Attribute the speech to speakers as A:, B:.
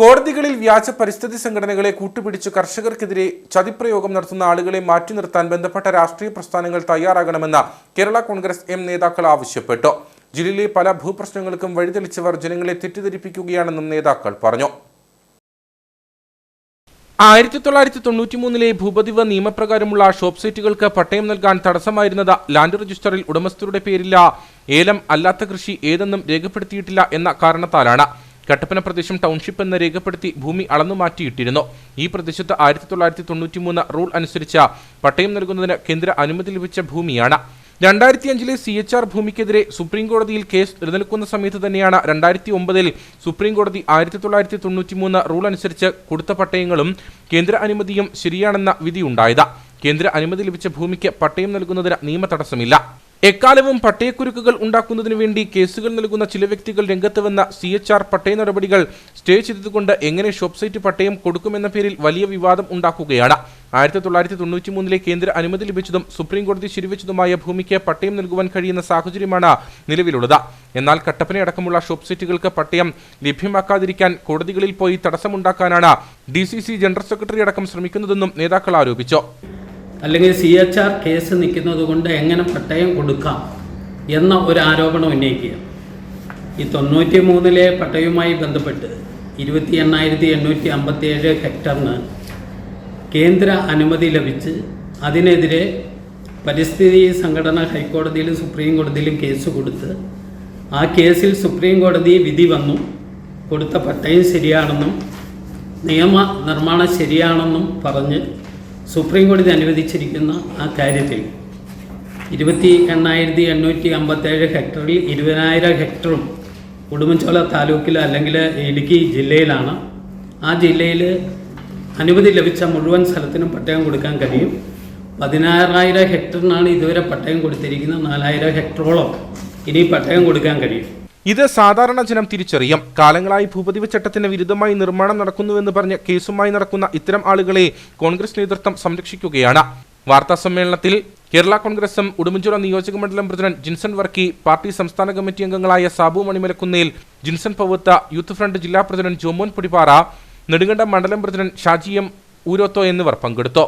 A: കോടതികളിൽ വ്യാജ പരിസ്ഥിതി സംഘടനകളെ കൂട്ടുപിടിച്ച് കർഷകർക്കെതിരെ ചതിപ്രയോഗം നടത്തുന്ന ആളുകളെ മാറ്റി നിർത്താൻ ബന്ധപ്പെട്ട രാഷ്ട്രീയ പ്രസ്ഥാനങ്ങൾ തയ്യാറാകണമെന്ന് കേരള കോൺഗ്രസ് എം നേതാക്കൾ ആവശ്യപ്പെട്ടു. ജില്ലയിലെ പല ഭൂപ്രശ്നങ്ങൾക്കും വഴിതെളിച്ചവർ ജനങ്ങളെ തെറ്റിദ്ധരിപ്പിക്കുകയാണെന്നും നേതാക്കൾ പറഞ്ഞു. ആയിരത്തി തൊള്ളായിരത്തി തൊണ്ണൂറ്റി മൂന്നിലെ ഭൂപതിവ് നിയമപ്രകാരമുള്ള ഷോപ്പ് സൈറ്റുകൾക്ക് പട്ടയം നൽകാൻ തടസ്സമായിരുന്നത് ലാൻഡ് രജിസ്റ്ററിൽ ഉടമസ്ഥരുടെ പേരില്ല. ഏലം അല്ലാത്ത കൃഷി ഏതെന്നും രേഖപ്പെടുത്തിയിട്ടില്ല എന്ന കാരണത്താലാണ്. കട്ടപ്പന പ്രദേശം ടൗൺഷിപ്പ് എന്ന് രേഖപ്പെടുത്തി ഭൂമി അളന്നു മാറ്റിയിട്ടിരുന്നു. ഈ പ്രദേശത്ത് ആയിരത്തി തൊള്ളായിരത്തി തൊണ്ണൂറ്റി മൂന്ന് റൂൾ അനുസരിച്ച പട്ടയം നൽകുന്നതിന് കേന്ദ്ര അനുമതി ലഭിച്ച ഭൂമിയാണ്. രണ്ടായിരത്തി അഞ്ചിലെ സി എച്ച് ആർ ഭൂമിക്കെതിരെ സുപ്രീം കോടതിയിൽ കേസ് നിലനിൽക്കുന്ന സമയത്ത് തന്നെയാണ് രണ്ടായിരത്തി ഒമ്പതിൽ സുപ്രീം കോടതി ആയിരത്തി തൊള്ളായിരത്തി തൊണ്ണൂറ്റി മൂന്ന് റൂൾ അനുസരിച്ച് കൊടുത്ത പട്ടയങ്ങളും കേന്ദ്ര അനുമതിയും ശരിയാണെന്ന വിധിയുണ്ടായത്. കേന്ദ്ര അനുമതി ലഭിച്ച ഭൂമിക്ക് പട്ടയം നൽകുന്നതിന് നിയമ തടസ്സമില്ല എക്കാലവും പട്ടയക്കുരുക്കുകൾ ഉണ്ടാക്കുന്നതിനു വേണ്ടി കേസുകൾ നൽകുന്ന ചില വ്യക്തികൾ രംഗത്ത് വന്ന സി എച്ച് ആർ പട്ടയ നടപടികൾ സ്റ്റേ ചെയ്തതുകൊണ്ട് എങ്ങനെ ഷോപ്പ് സൈറ്റ് പട്ടയം കൊടുക്കുമെന്ന പേരിൽ വലിയ വിവാദം ഉണ്ടാക്കുകയാണ്. ആയിരത്തി തൊള്ളായിരത്തി തൊണ്ണൂറ്റി മൂന്നിലെ കേന്ദ്ര അനുമതി ലഭിച്ചതും സുപ്രീം കോടതി ശരിവെച്ചതുമായ ഭൂമിക്ക് പട്ടയം നൽകുവാൻ കഴിയുന്ന സാഹചര്യമാണ് നിലവിലുള്ളത്. എന്നാൽ കട്ടപ്പനയടക്കമുള്ള ഷോപ്പ് സൈറ്റുകൾക്ക് പട്ടയം ലഭ്യമാക്കാതിരിക്കാൻ കോടതികളിൽ പോയി തടസ്സമുണ്ടാക്കാനാണ് ഡി ജനറൽ സെക്രട്ടറി അടക്കം ശ്രമിക്കുന്നതെന്നും നേതാക്കൾ ആരോപിച്ചു.
B: അല്ലെങ്കിൽ സി എച്ച് ആർ കേസ് നിൽക്കുന്നത് കൊണ്ട് എങ്ങനെ പട്ടയം കൊടുക്കാം എന്ന ഒരു ആരോപണം ഉന്നയിക്കുക. ഈ തൊണ്ണൂറ്റി മൂന്നിലെ പട്ടയവുമായി ബന്ധപ്പെട്ട് ഇരുപത്തി എണ്ണായിരത്തി എണ്ണൂറ്റി അമ്പത്തി ഏഴ് ഹെക്ടറിന് കേന്ദ്ര അനുമതി ലഭിച്ച് അതിനെതിരെ പരിസ്ഥിതി സംഘടന ഹൈക്കോടതിയിലും സുപ്രീം കോടതിയിലും കേസ് കൊടുത്ത് ആ കേസിൽ സുപ്രീം കോടതി വിധി വന്നു. കൊടുത്ത പട്ടയം ശരിയാണെന്നും നിയമ നിർമ്മാണം ശരിയാണെന്നും പറഞ്ഞ് സുപ്രീം കോടതി അനുവദിച്ചിരിക്കുന്ന ആ കാര്യത്തിൽ ഇരുപത്തി എണ്ണായിരത്തി എണ്ണൂറ്റി അമ്പത്തേഴ് ഹെക്ടറിൽ ഇരുപതിനായിരം ഹെക്ടറും ഉടുമ്പൻചോല താലൂക്കിൽ അല്ലെങ്കിൽ ഇടുക്കി ജില്ലയിലാണ്. ആ ജില്ലയിൽ അനുമതി ലഭിച്ച മുഴുവൻ സ്ഥലത്തിനും പട്ടയം കൊടുക്കാൻ കഴിയും. പതിനാറായിരം ഹെക്ടറിനാണ് ഇതുവരെ പട്ടയം കൊടുത്തിരിക്കുന്നത്. നാലായിരം ഹെക്ടറോളം ഇനി പട്ടയം കൊടുക്കാൻ കഴിയും.
A: ഇത് സാധാരണ ജനം തിരിച്ചറിയും. കാലങ്ങളായി ഭൂപതിവ് ചട്ടത്തിന് വിരുദ്ധമായി നിർമ്മാണം നടക്കുന്നുവെന്ന് പറഞ്ഞ് കേസുമായി നടക്കുന്ന ഇത്തരം ആളുകളെ കോൺഗ്രസ് നേതൃത്വം സംരക്ഷിക്കുകയാണ്. വാർത്താ സമ്മേളനത്തിൽ കേരള കോൺഗ്രസും ഉടുമ്പൻചുറ നിയോജക മണ്ഡലം പ്രസിഡന്റ് ജിൻസൺ വർക്കി പാർട്ടി സംസ്ഥാന കമ്മിറ്റി അംഗങ്ങളായ സാബു മണിമലക്കുന്നേൽ ജിൻസൺ പവത്ത യൂത്ത് ഫ്രണ്ട് ജില്ലാ പ്രസിഡന്റ് ജോമോൻ പുടിപ്പാറ നെടുങ്കണ്ടം മണ്ഡലം പ്രസിഡന്റ് ഷാജി എം ഊരോത്തോ എന്നിവർ പങ്കെടുത്തു.